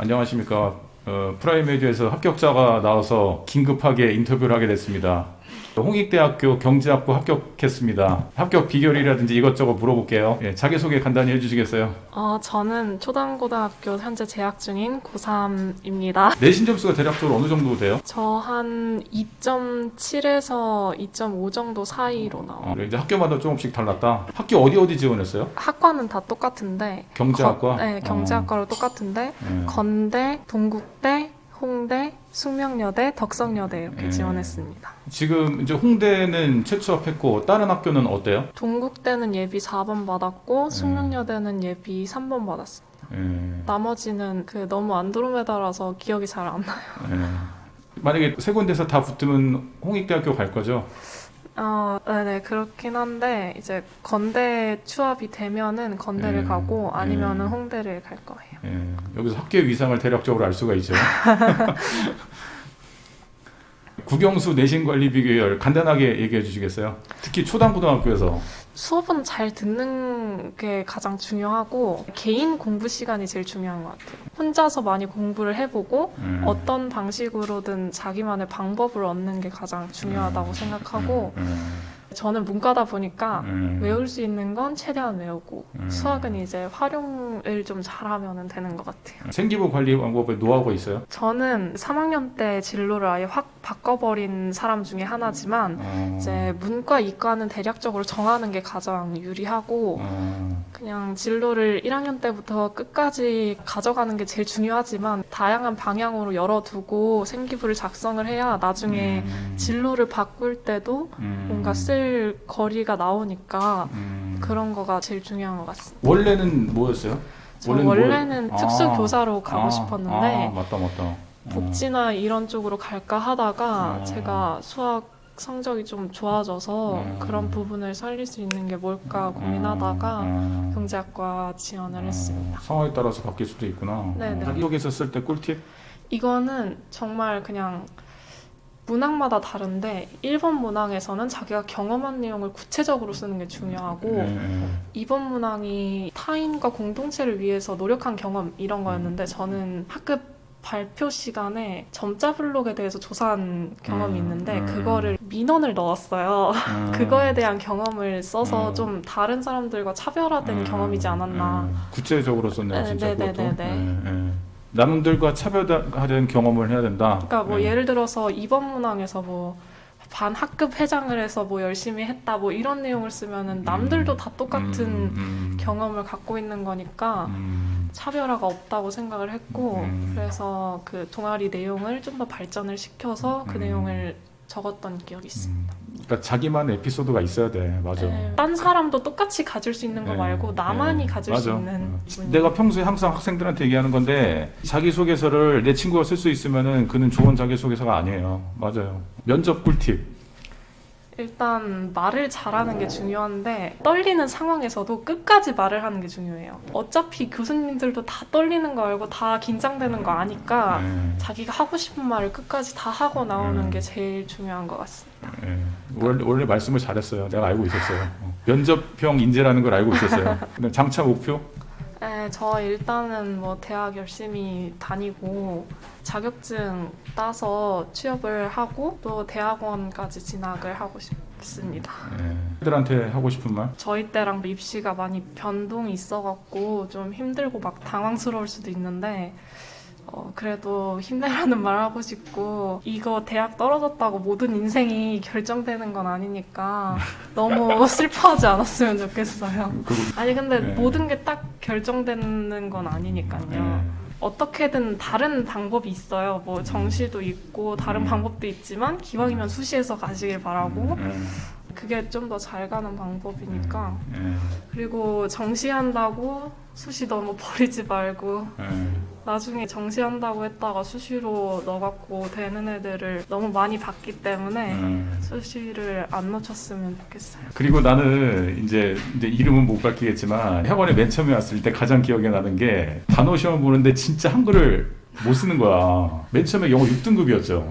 안녕하십니까. 어, 프라이메디에서 합격자가 나와서 긴급하게 인터뷰를 하게 됐습니다. 홍익대학교 경제학부 합격했습니다. 합격 비결이라든지 이것저것 물어볼게요. 예, 자기소개 간단히 해주시겠어요? 어, 저는 초등고등학교 현재 재학 중인 고3입니다. 내신 점수가 대략적으로 어느 정도 돼요? 저 한 2.7에서 2.5 정도 사이로 나와요. 어, 이제 학교마다 조금씩 달랐다. 학교 어디 어디 지원했어요? 학과는 다 똑같은데 경제학과? 거- 네, 경제학과로 똑같은데 예. 건대, 동국대, 홍대, 숙명여대, 덕성여대 이렇게 음. 지원했습니다. 지금 이제 홍대는 최초합했고 다른 학교는 어때요? 동국대는 예비 4번 받았고 숙명여대는 예비 3번 받았어요. 예. 나머지는 그 너무 안드로메다라서 기억이 잘 안 나요. 예. 만약에 세 군데서 다 붙으면 홍익대학교 갈 거죠? 어, 네네 그렇긴 한데 이제 건대 추합이 되면은 건대를 음, 가고 아니면은 음. 홍대를 갈 거예요. 예. 여기서 학교의 위상을 대략적으로 알 수가 있죠. 국영수 내신 관리 비결 간단하게 얘기해 주시겠어요? 특히 초등고등학교에서 수업은 잘 듣는 게 가장 중요하고 개인 공부 시간이 제일 중요한 것 같아요. 혼자서 많이 공부를 해보고 음. 어떤 방식으로든 자기만의 방법을 얻는 게 가장 중요하다고 생각하고 음, 저는 문과다 보니까 음, 외울 수 있는 건 최대한 외우고 음. 수학은 이제 활용을 좀 잘하면 되는 것 같아요. 생기부 관리 방법에 노하우가 있어요? 저는 3학년 때 진로를 아예 확 바꿔버린 사람 중에 하나지만 어, 이제 문과 이과는 대략적으로 정하는 게 가장 유리하고 어, 그냥 진로를 1학년 때부터 끝까지 가져가는 게 제일 중요하지만 다양한 방향으로 열어두고 생기부를 작성을 해야 나중에 음, 진로를 바꿀 때도 음, 뭔가 쓸 거리가 나오니까 음. 그런 거가 제일 중요한 것 같습니다. 원래는 뭐였어요? 저 원래는 원래는 뭘- 특수 아, 교사로 가고 아, 싶었는데 아, 맞다 맞다. 어. 복지나 이런 쪽으로 갈까 하다가 어. 제가 수학 성적이 좀 좋아져서 음. 그런 부분을 살릴 수 있는 게 뭘까 고민하다가 음, 음. 경제학과 지원을 어, 했습니다. 상황에 따라서 바뀔 수도 있구나. 네네. 자기소개서 쓸 때 꿀팁? 이거는 정말 그냥 문항마다 다른데 1번 문항에서는 자기가 경험한 내용을 구체적으로 쓰는 게 중요하고 네. 2번 문항이 타인과 공동체를 위해서 노력한 경험 이런 거였는데 저는 학급 발표 시간에 점자 블록에 대해서 조사한 경험이 음, 있는데 음. 그거를 민원을 넣었어요. 음. 그거에 대한 경험을 써서 음. 좀 다른 사람들과 차별화된 음, 경험이지 않았나. 음. 구체적으로 썼네요, 네, 진짜 네, 그것도. 네, 네, 네. 예, 예. 남들과 차별화된 경험을 해야 된다. 그러니까 뭐 예. 예를 들어서 2번 문항에서 뭐 반 학급 회장을 해서 뭐 열심히 했다 뭐 이런 내용을 쓰면은 남들도 다 똑같은 음, 음, 경험을 갖고 있는 거니까 음, 차별화가 없다고 생각을 했고 음. 그래서 그 동아리 내용을 좀 더 발전을 시켜서 그 음. 내용을 적었던 기억이 있습니다. 음. 그러니까 자기만의 에피소드가 있어야 돼, 맞아. 네, 딴 사람도 똑같이 가질 수 있는 거 예, 말고 나만이 예, 가질 수 맞아. 있는 어. 부분이 내가 평소에 항상 학생들한테 얘기하는 건데 자기 소개서를 내 친구가 쓸 수 있으면은 그는 좋은 자기 소개서가 아니에요. 맞아요. 면접 꿀팁. 일단 말을 잘하는 게 중요한데 떨리는 상황에서도 끝까지 말을 하는 게 중요해요. 어차피 교수님들도 다 떨리는 거 알고 다 긴장되는 거 아니까 예, 자기가 하고 싶은 말을 끝까지 다 하고 나오는 음. 게 제일 중요한 것 같습니다. 예. 원래, 원래 말씀을 잘했어요. 내가 알고 있었어요. 어. 면접형 인재라는 걸 알고 있었어요. 장차 목표? 네, 저 일단은 뭐 대학 열심히 다니고 자격증 따서 취업을 하고 또 대학원까지 진학을 하고 싶습니다. 예. 애들한테 하고 싶은 말? 저희 때랑 입시가 많이 변동이 있어갖고 좀 힘들고 막 당황스러울 수도 있는데 어, 그래도 힘내라는 말 하고 싶고 이거 대학 떨어졌다고 모든 인생이 결정되는 건 아니니까 너무 슬퍼하지 않았으면 좋겠어요. 아니 근데 네. 모든 게 딱 결정되는 건 아니니까요. 예. 어떻게든 다른 방법이 있어요. 뭐 정시도 있고 다른 음. 방법도 있지만 기왕이면 수시에서 가시길 바라고 예. 그게 좀 더 잘 가는 방법이니까 예. 그리고 정시한다고 수시 너무 버리지 말고 예. 나중에 정시한다고 했다가 수시로 넣어갖고 되는 애들을 너무 많이 봤기 때문에 예. 수시를 안 놓쳤으면 좋겠어요. 그리고 나는 이제, 이제 이름은 못 밝히겠지만 학원에 맨 처음에 왔을 때 가장 기억에 나는 게 단어 시험 보는데 진짜 한글을 못 쓰는 거야. 맨 처음에 영어 6등급이었죠.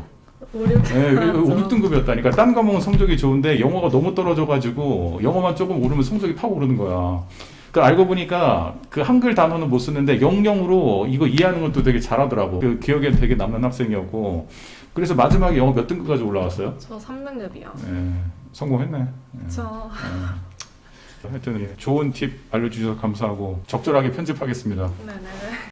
네, 5, 6등급이었다니까. 딴 과목은 성적이 좋은데 영어가 너무 떨어져가지고 영어만 조금 오르면 성적이 팍 오르는 거야. 그 알고 보니까 그 한글 단어는 못 쓰는데 영영으로 이거 이해하는 건또 되게 잘하더라고. 그 기억에 되게 남는 학생이었고. 그래서 마지막에 영어 몇 등급까지 올라왔어요? 저 3등급이요. 네, 성공했네. 네. 저 네. 하여튼 좋은 팁 알려주셔서 감사하고 적절하게 편집하겠습니다. 네네.